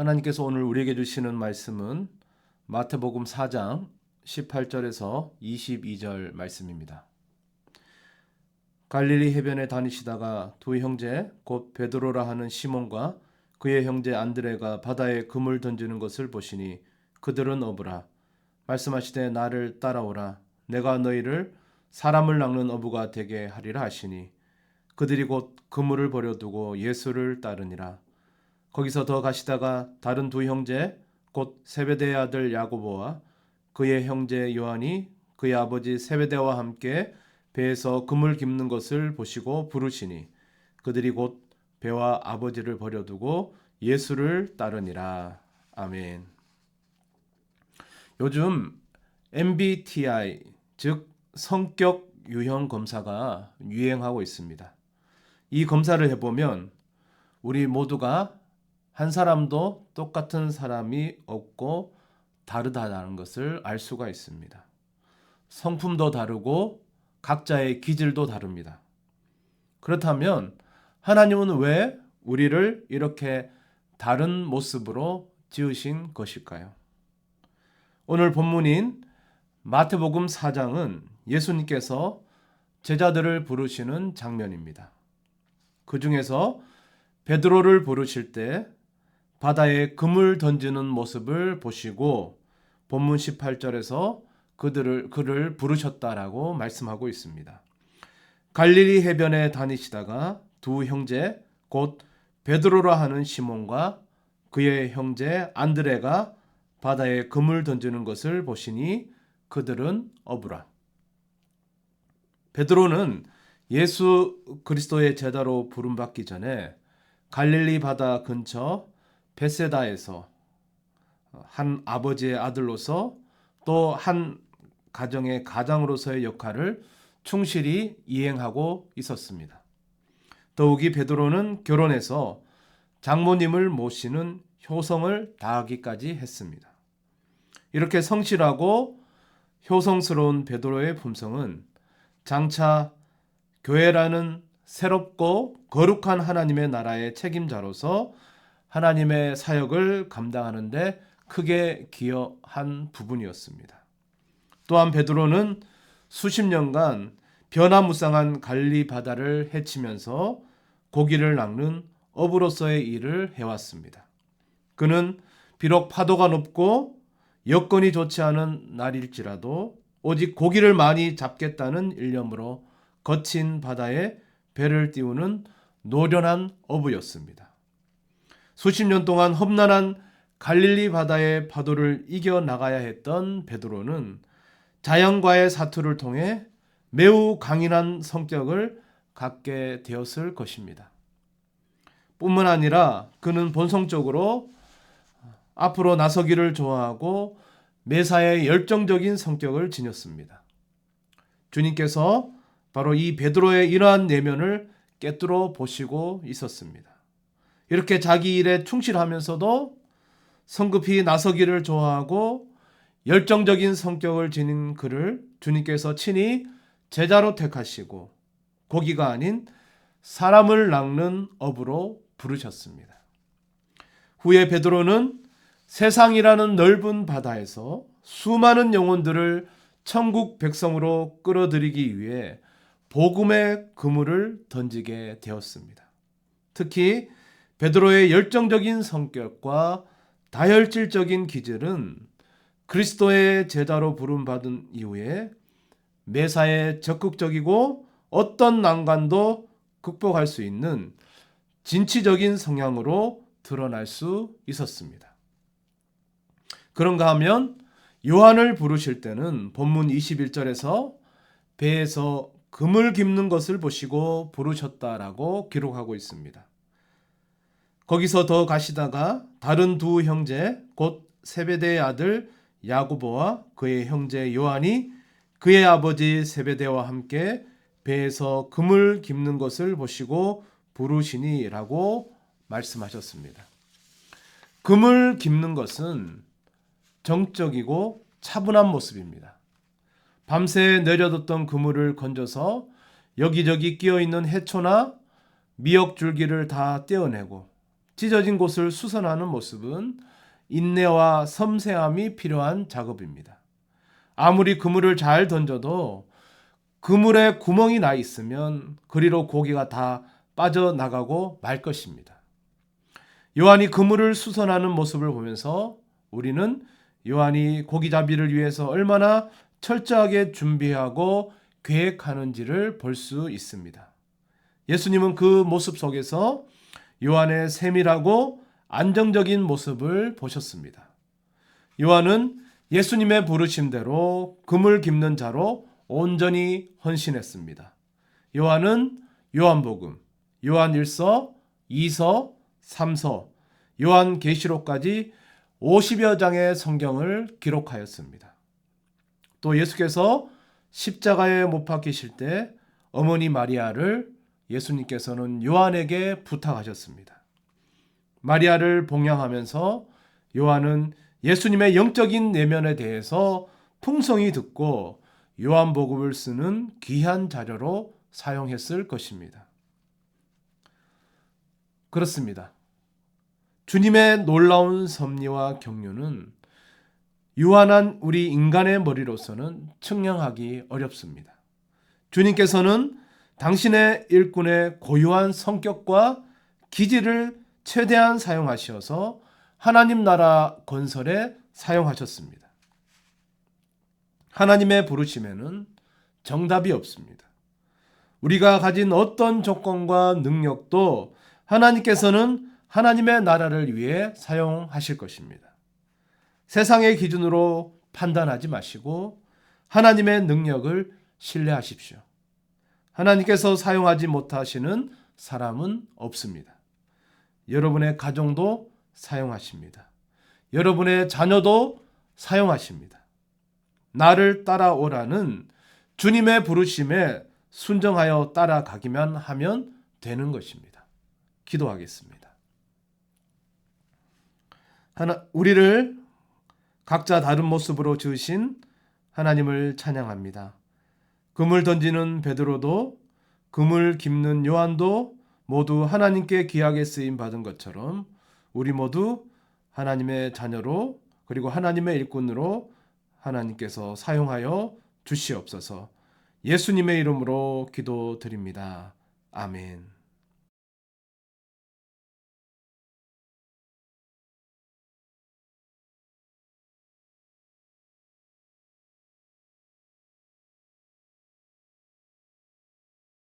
하나님께서 오늘 우리에게 주시는 말씀은 마태복음 4장 18절에서 22절 말씀입니다. 갈릴리 해변에 다니시다가 두 형제 곧 베드로라 하는 시몬과 그의 형제 안드레가 바다에 금을 던지는 것을 보시니 그들은 어부라. 말씀하시되 나를 따라오라. 내가 너희를 사람을 낚는 어부가 되게 하리라 하시니 그들이 곧 그물을 버려두고 예수를 따르니라 거기서 더 가시다가 다른 두 형제 곧 세베대의 아들 야고보와 그의 형제 요한이 그의 아버지 세베대와 함께 배에서 금을 깁는 것을 보시고 부르시니 그들이 곧 배와 아버지를 버려두고 예수를 따르니라. 아멘. 요즘 MBTI 즉 성격 유형 검사가 유행하고 있습니다. 이 검사를 해보면 우리 모두가 한 사람도 똑같은 사람이 없고 다르다는 것을 알 수가 있습니다. 성품도 다르고 각자의 기질도 다릅니다. 그렇다면 하나님은 왜 우리를 이렇게 다른 모습으로 지으신 것일까요? 오늘 본문인 마태복음 4장은 예수님께서 제자들을 부르시는 장면입니다. 그 중에서 베드로를 부르실 때 바다에 금을 던지는 모습을 보시고 본문 18절에서 그들을 그를 부르셨다라고 말씀하고 있습니다. 갈릴리 해변에 다니시다가 두 형제 곧 베드로라 하는 시몬과 그의 형제 안드레가 바다에 금을 던지는 것을 보시니 그들은 어부라. 베드로는 예수 그리스도의 제자로 부름받기 전에 갈릴리 바다 근처 베세다에서 한 아버지의 아들로서 또 한 가정의 가장으로서의 역할을 충실히 이행하고 있었습니다. 더욱이 베드로는 결혼해서 장모님을 모시는 효성을 다하기까지 했습니다. 이렇게 성실하고 효성스러운 베드로의 품성은 장차 교회라는 새롭고 거룩한 하나님의 나라의 책임자로서 하나님의 사역을 감당하는데 크게 기여한 부분이었습니다. 또한 베드로는 수십 년간 변화무쌍한 갈리 바다를 헤치면서 고기를 낚는 어부로서의 일을 해왔습니다. 그는 비록 파도가 높고 여건이 좋지 않은 날일지라도 오직 고기를 많이 잡겠다는 일념으로 거친 바다에 배를 띄우는 노련한 어부였습니다. 수십 년 동안 험난한 갈릴리 바다의 파도를 이겨 나가야 했던 베드로는 자연과의 사투를 통해 매우 강인한 성격을 갖게 되었을 것입니다. 뿐만 아니라 그는 본성적으로 앞으로 나서기를 좋아하고 매사에 열정적인 성격을 지녔습니다. 주님께서 바로 이 베드로의 이러한 내면을 깨뜨려 보시고 있었습니다. 이렇게 자기 일에 충실하면서도 성급히 나서기를 좋아하고 열정적인 성격을 지닌 그를 주님께서 친히 제자로 택하시고 고기가 아닌 사람을 낚는 업으로 부르셨습니다. 후에 베드로는 세상이라는 넓은 바다에서 수많은 영혼들을 천국 백성으로 끌어들이기 위해 복음의 그물을 던지게 되었습니다. 특히 베드로의 열정적인 성격과 다혈질적인 기질은 그리스도의 제자로 부름받은 이후에 매사에 적극적이고 어떤 난관도 극복할 수 있는 진취적인 성향으로 드러날 수 있었습니다. 그런가 하면 요한을 부르실 때는 본문 21절에서 배에서 금을 깁는 것을 보시고 부르셨다라고 기록하고 있습니다. 거기서 더 가시다가 다른 두 형제 곧 세베대의 아들 야고보와 그의 형제 요한이 그의 아버지 세베대와 함께 배에서 금을 깁는 것을 보시고 부르시니라고 말씀하셨습니다. 금을 깁는 것은 정적이고 차분한 모습입니다. 밤새 내려뒀던 그물을 건져서 여기저기 끼어 있는 해초나 미역 줄기를 다 떼어내고 찢어진 곳을 수선하는 모습은 인내와 섬세함이 필요한 작업입니다. 아무리 그물을 잘 던져도 그물에 구멍이 나 있으면 그리로 고기가 다 빠져나가고 말 것입니다. 요한이 그물을 수선하는 모습을 보면서 우리는 요한이 고기잡이를 위해서 얼마나 철저하게 준비하고 계획하는지를 볼 수 있습니다. 예수님은 그 모습 속에서 요한의 세밀하고 안정적인 모습을 보셨습니다. 요한은 예수님의 부르심대로 금을 깁는 자로 온전히 헌신했습니다. 요한은 요한복음, 요한 1서, 2서, 3서, 요한 계시록까지 50여 장의 성경을 기록하였습니다. 또 예수께서 십자가에 못 박히실 때 어머니 마리아를 예수님께서는 요한에게 부탁하셨습니다. 마리아를 봉양하면서 요한은 예수님의 영적인 내면에 대해서 풍성히 듣고 요한복음을 쓰는 귀한 자료로 사용했을 것입니다. 그렇습니다. 주님의 놀라운 섭리와 경륜은 유한한 우리 인간의 머리로서는 측량하기 어렵습니다. 주님께서는 당신의 일꾼의 고유한 성격과 기질을 최대한 사용하셔서 하나님 나라 건설에 사용하셨습니다. 하나님의 부르심에는 정답이 없습니다. 우리가 가진 어떤 조건과 능력도 하나님께서는 하나님의 나라를 위해 사용하실 것입니다. 세상의 기준으로 판단하지 마시고 하나님의 능력을 신뢰하십시오. 하나님께서 사용하지 못하시는 사람은 없습니다. 여러분의 가정도 사용하십니다. 여러분의 자녀도 사용하십니다. 나를 따라오라는 주님의 부르심에 순정하여 따라가기만 하면 되는 것입니다. 기도하겠습니다. 하나, 우리를 각자 다른 모습으로 지으신 하나님을 찬양합니다. 금을 던지는 베드로도 금을 깁는 요한도 모두 하나님께 귀하게 쓰임 받은 것처럼 우리 모두 하나님의 자녀로 그리고 하나님의 일꾼으로 하나님께서 사용하여 주시옵소서. 예수님의 이름으로 기도드립니다. 아멘.